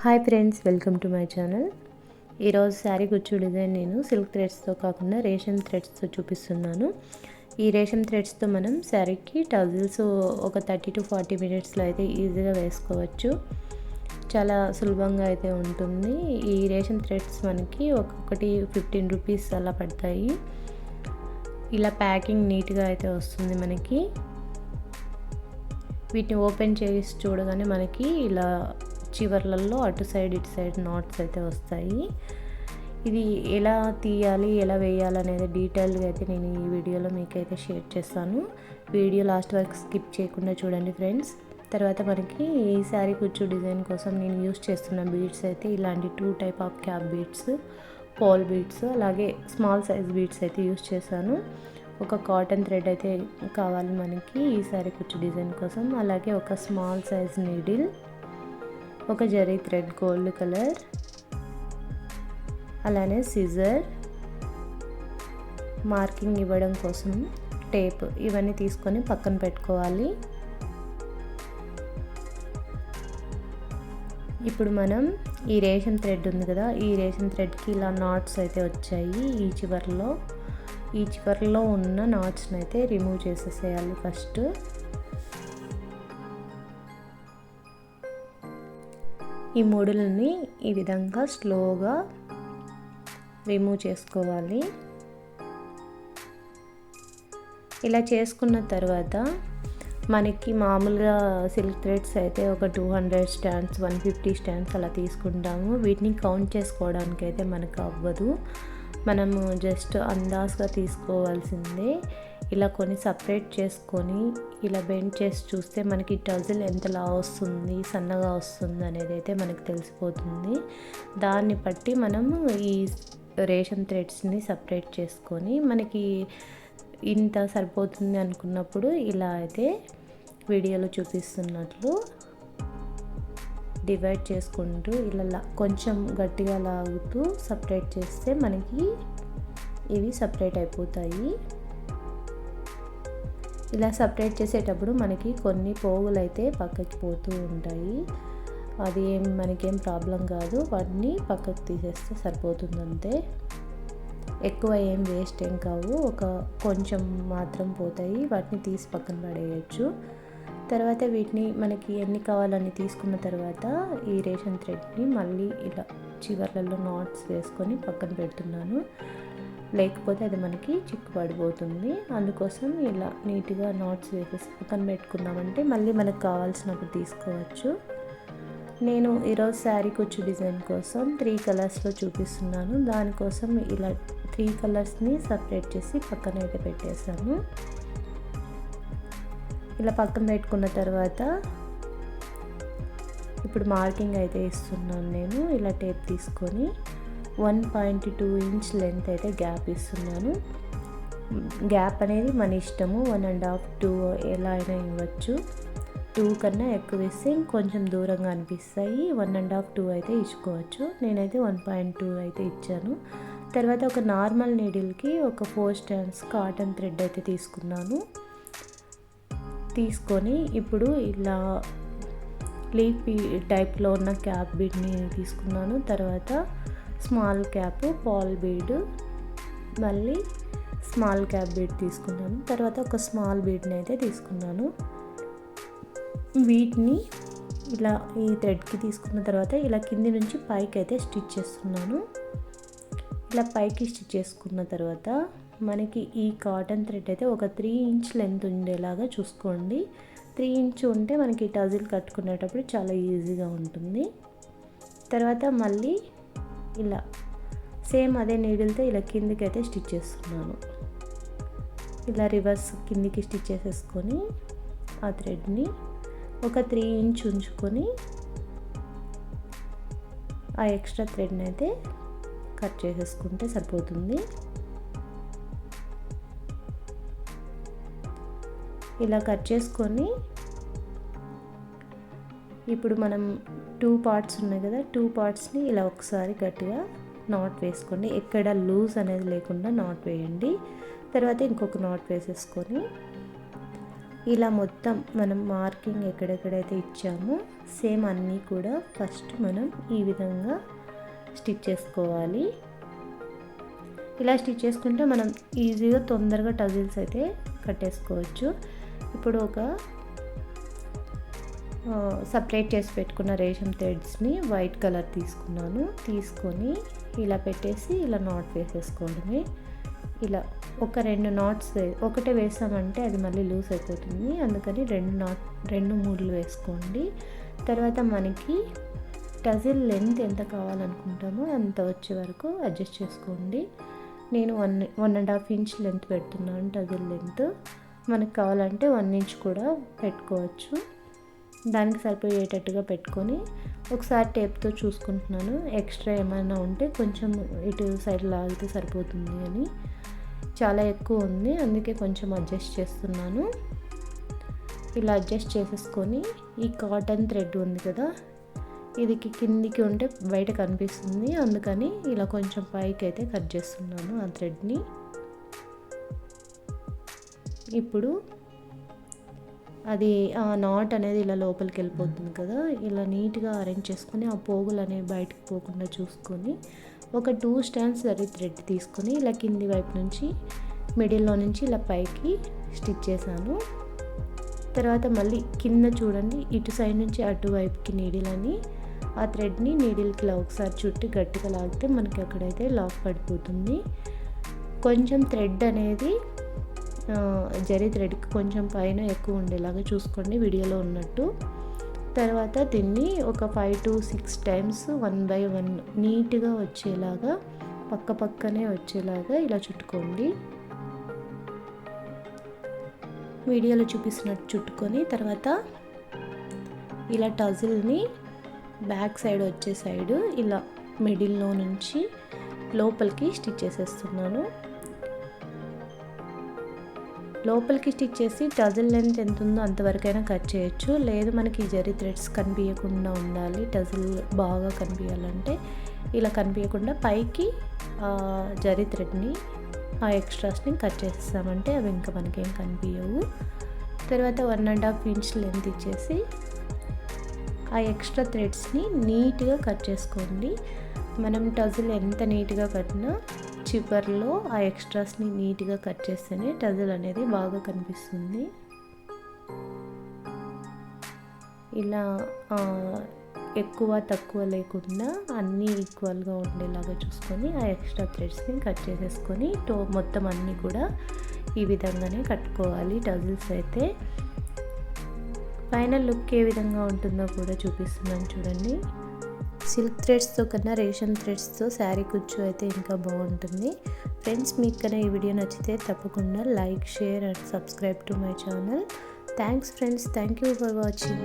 Hi friends welcome to my channel. ఈరోజు శారీ గుచ్చు design నేను సిల్క్ థ్రెడ్స్తో కాకుండా రేషన్ థ్రెడ్స్తో చూపిస్తున్నాను. ఈ రేషన్ థ్రెడ్స్తో మనం శారీకి టజిల్స్ ఒక థర్టీ టు ఫార్టీ మినిట్స్లో అయితే ఈజీగా వేసుకోవచ్చు. చాలా సులభంగా అయితే ఉంటుంది. ఈ రేషన్ థ్రెడ్స్ మనకి ఒక్కొక్కటి ఫిఫ్టీన్ రూపీస్ అలా పడతాయి. ఇలా ప్యాకింగ్ నీట్గా అయితే వస్తుంది మనకి. వీటిని ఓపెన్ చేసి చూడగానే మనకి ఇలా చివర్లలో అటు సైడ్ ఇటు సైడ్ నాట్స్ అయితే వస్తాయి. ఇది ఎలా తీయాలి ఎలా వేయాలి అనేది డీటెయిల్గా అయితే నేను ఈ వీడియోలో మీకైతే షేర్ చేస్తాను. వీడియో లాస్ట్ వరకు స్కిప్ చేయకుండా చూడండి ఫ్రెండ్స్. తర్వాత మనకి ఈ శారీ కుచ్చు డిజైన్ కోసం నేను యూస్ చేస్తున్న బీడ్స్ అయితే ఇలాంటి two type of cap beads ball beads అలాగే స్మాల్ సైజ్ బీడ్స్ అయితే యూస్ చేశాను. ఒక కాటన్ థ్రెడ్ అయితే కావాలి మనకి ఈ శారీ కుచ్చు డిజైన్ కోసం. అలాగే ఒక స్మాల్ సైజ్ నీడిల్ ఒక జరీ థ్రెడ్ గోల్డ్ కలర్ అలానే సిజర్ మార్కింగ్ ఇవ్వడం కోసం టేప్ ఇవన్నీ తీసుకొని పక్కన పెట్టుకోవాలి. ఇప్పుడు మనం ఈ రేషన్ థ్రెడ్ ఉంది కదా ఈ రేషన్ థ్రెడ్కి ఇలా నాట్స్ అయితే వచ్చాయి ఈ చివరిలో. ఈ చివరిలో ఉన్న నాట్స్ని అయితే రిమూవ్ చేసేసేయాలి ఫస్ట్. ఈ మూడులని ఈ విధంగా స్లోగా రిమూవ్ చేసుకోవాలి. ఇలా చేసుకున్న తర్వాత మనకి మామూలుగా సిల్క్ థ్రెడ్స్ అయితే ఒక two hundred stands one fifty stands అలా తీసుకుంటాము. వీటిని కౌంట్ చేసుకోవడానికి అయితే మనకు అవ్వదు. మనము జస్ట్ అందాజ్గా తీసుకోవాల్సిందే. ఇలా కొన్ని సపరేట్ చేసుకొని ఇలా బెండ్ చేసి చూస్తే మనకి టజిల్ ఎంతలా వస్తుంది సన్నగా వస్తుంది అనేది అయితే మనకు తెలిసిపోతుంది. దాన్ని బట్టి మనము ఈ రేషన్ థ్రెడ్స్ని సపరేట్ చేసుకొని మనకి ఇంత సరిపోతుంది అనుకున్నప్పుడు ఇలా అయితే వీడియోలో చూపిస్తున్నట్లు డివైడ్ చేసుకుంటూ ఇలా కొంచెం గట్టిగా లాగుతూ సపరేట్ చేస్తే మనకి ఇవి సపరేట్ అయిపోతాయి. ఇలా సపరేట్ చేసేటప్పుడు మనకి కొన్ని పోగులు అయితే పక్కకి పోతూ ఉంటాయి. అది ఏం మనకేం ప్రాబ్లం కాదు. వాటిని పక్కకు తీసేస్తే సరిపోతుంది అంతే. ఎక్కువ ఏం వేస్ట్ ఏం కావు. ఒక కొంచెం మాత్రం పోతాయి. వాటిని తీసి పక్కన పడేయచ్చు. తర్వాత వీటిని మనకి ఎన్ని కావాలని తీసుకున్న తర్వాత ఈ రేషన్ థ్రెడ్ని మళ్ళీ ఇలా చివర్లలో నాట్స్ వేసుకొని పక్కన పెడుతున్నాను. లేకపోతే అది మనకి చిక్కుపడిపోతుంది అందుకోసం ఇలా నీట్గా నాట్స్ వేసేసి పక్కన పెట్టుకున్నామంటే మళ్ళీ మనకు కావాల్సినప్పుడు తీసుకోవచ్చు. నేను ఈరోజు శారీ కుచ్చు డిజైన్ కోసం త్రీ కలర్స్లో చూపిస్తున్నాను. దానికోసం ఇలా త్రీ కలర్స్ని సపరేట్ చేసి పక్కన అయితే పెట్టేశాను. ఇలా పక్కన పెట్టుకున్న తర్వాత ఇప్పుడు మార్కింగ్ అయితే ఇస్తున్నాను నేను. ఇలా టేప్ తీసుకొని one point two inch length అయితే గ్యాప్ ఇస్తున్నాను. గ్యాప్ అనేది మన ఇష్టము. వన్ అండ్ హాఫ్ టూ ఎలా అయినా ఇవ్వచ్చు. టూ కన్నా ఎక్కువ ఇస్తే కొంచెం దూరంగా అనిపిస్తాయి. వన్ అండ్ హాఫ్ టూ అయితే ఇచ్చుకోవచ్చు. నేనైతే వన్ పాయింట్ టూ అయితే ఇచ్చాను. తర్వాత ఒక నార్మల్ నీడిల్కి ఒక ఫోర్ స్టాండ్స్ కాటన్ థ్రెడ్ అయితే తీసుకున్నాను. తీసుకొని ఇప్పుడు ఇలా లీఫ్ టైప్లో ఉన్న క్యాప్ బిడ్ని తీసుకున్నాను. తర్వాత స్మాల్ క్యాప్ పాల్ బీడ్ మళ్ళీ స్మాల్ క్యాప్ బీడ్ తీసుకున్నాను. తర్వాత ఒక స్మాల్ బీడ్ని అయితే తీసుకున్నాను. వీటిని ఇలా ఈ థ్రెడ్కి తీసుకున్న తర్వాత ఇలా కింది నుంచి పైకి అయితే స్టిచ్ చేస్తున్నాను. ఇలా పైకి స్టిచ్ చేసుకున్న తర్వాత మనకి ఈ కాటన్ థ్రెడ్ అయితే ఒక త్రీ ఇంచ్ లెంత్ ఉండేలాగా చూసుకోండి. త్రీ ఇంచ్ ఉంటే మనకి టజిల్ కట్టుకునేటప్పుడు చాలా ఈజీగా ఉంటుంది. తర్వాత మళ్ళీ ఇలా. సేమ్ అదే నీడిల్తో ఇలా కిందికి అయితే స్టిచ్ చేస్తున్నాను. ఇలా రివర్స్ కిందికి స్టిచ్ చేసేసుకొని ఆ థ్రెడ్ని ఒక త్రీ ఇంచ్ ఉంచుకొని ఆ ఎక్స్ట్రా థ్రెడ్ని అయితే కట్ చేసేసుకుంటే సరిపోతుంది. ఇలా కట్ చేసుకొని ఇప్పుడు మనం టూ పార్ట్స్ ఉన్నాయి కదా టూ పార్ట్స్ని ఇలా ఒకసారి గట్టిగా నాట్ వేసుకోండి. ఎక్కడ లూజ్ అనేది లేకుండా నాట్ వేయండి. తర్వాత ఇంకొక నాట్ వేసేసుకొని ఇలా మొత్తం మనం మార్కింగ్ ఎక్కడెక్కడైతే ఇచ్చామో సేమ్ అన్నీ కూడా ఫస్ట్ మనం ఈ విధంగా స్టిచ్ చేసుకోవాలి. ఇలా స్టిచ్ చేసుకుంటే మనం ఈజీగా తొందరగా టజిల్స్ అయితే కట్టేసుకోవచ్చు. ఇప్పుడు ఒక సపరేట్ చేసి పెట్టుకున్న రేషం థ్రెడ్స్ని వైట్ కలర్ తీసుకున్నాను. తీసుకొని ఇలా పెట్టేసి ఇలా నాట్ వేసేసుకోవడమే. ఇలా ఒక రెండు నాట్స్ ఒకటే వేసామంటే అది మళ్ళీ లూజ్ అయిపోతుంది. అందుకని రెండు నాట్ రెండు మూడులు వేసుకోండి. తర్వాత మనకి టజిల్ లెంత్ ఎంత కావాలనుకుంటామో అంత వచ్చే వరకు అడ్జస్ట్ చేసుకోండి. నేను one one and half inch length పెడుతున్నాను టజిల్ లెంత్ మనకు కావాలంటే వన్ ఇంచ్ కూడా పెట్టుకోవచ్చు. దానికి సరిపోయేటట్టుగా పెట్టుకొని ఒకసారి టేప్తో చూసుకుంటున్నాను. ఎక్స్ట్రా ఏమైనా ఉంటే కొంచెం ఇటు సైడ్ లాగితే సరిపోతుంది అని. చాలా ఎక్కువ ఉంది అందుకే కొంచెం అడ్జస్ట్ చేస్తున్నాను. ఇలా అడ్జస్ట్ చేసేసుకొని ఈ కాటన్ థ్రెడ్ ఉంది కదా ఇది కిందికి ఉంటే బయట కనిపిస్తుంది. అందుకని ఇలా కొంచెం పైకి అయితే కట్ చేస్తున్నాను ఆ థ్రెడ్ని. ఇప్పుడు అది ఆ నాట్ అనేది ఇలా లోపలికి వెళ్ళిపోతుంది కదా ఇలా నీట్గా అరేంజ్ చేసుకొని ఆ పోగులు అనేవి బయటకు పోకుండా చూసుకొని ఒక టూ స్టాండ్స్ సరి థ్రెడ్ తీసుకొని ఇలా కింది వైపు నుంచి మిడిల్లో నుంచి ఇలా పైకి స్టిచ్ చేశాను. తర్వాత మళ్ళీ కింద చూడండి ఇటు సైడ్ నుంచి అటు వైపుకి నీడిలని ఆ థ్రెడ్ని నీడిల్కి ఇలా ఒకసారి చుట్టి గట్టిగా లాగితే మనకి అక్కడైతే లాక్ పడిపోతుంది. కొంచెం థ్రెడ్ అనేది జరీ థ్రెడ్కి కొంచెం పైన ఎక్కువ ఉండేలాగా చూసుకోండి వీడియోలో ఉన్నట్టు. తర్వాత దీన్ని ఒక five to six times one by one నీట్గా వచ్చేలాగా పక్క పక్కనే వచ్చేలాగా ఇలా చుట్టుకోండి. వీడియోలో చూపిస్తున్నట్టు చుట్టుకొని తర్వాత ఇలా టజిల్ని బ్యాక్ సైడ్ వచ్చే సైడ్ ఇలా మిడిల్లో నుంచి లోపలికి స్టిచ్ చేసేస్తున్నాను. లోపలికి స్టిచ్ చేసి టజిల్ లెంత్ ఎంత ఉందో అంతవరకైనా కట్ చేయొచ్చు. లేదు మనకి జరీ థ్రెడ్స్ కనిపించకుండా ఉండాలి. టజిల్ బాగా కనిపించాలంటే ఇలా కనిపించకుండా పైకి జరీ థ్రెడ్ని ఆ ఎక్స్ట్రాస్ని కట్ చేస్తామంటే అవి ఇంకా మనకేం కనిపించవు తర్వాత one and half inch length ఇచ్చేసి ఆ ఎక్స్ట్రా థ్రెడ్స్ని నీట్గా కట్ చేసుకోండి. మనం టజిల్ ఎంత నీట్గా కట్టినా చివర్లో ఆ ఎక్స్ట్రాస్ని నీట్గా కట్ చేస్తేనే టజిల్ అనేది బాగా కనిపిస్తుంది. ఇలా ఎక్కువ తక్కువ లేకుండా అన్నీ ఈక్వల్గా ఉండేలాగా చూసుకొని ఆ ఎక్స్ట్రా థ్రెడ్స్ని కట్ చేసేసుకొని టో మొత్తం అన్నీ కూడా ఈ విధంగానే కట్టుకోవాలి టజిల్స్ అయితే. ఫైనల్ లుక్ ఏ విధంగా ఉంటుందో కూడా చూపిస్తున్నాను చూడండి. సిల్క్ థ్రెడ్స్తో కన్నా రేషన్ థ్రెడ్స్తో శారీ కుచ్చు అయితే ఇంకా బాగుంటుంది. ఫ్రెండ్స్ మీకు కన్నా ఈ వీడియో నచ్చితే తప్పకుండా like share and subscribe to my channel. Thanks friends. Thank you for watching.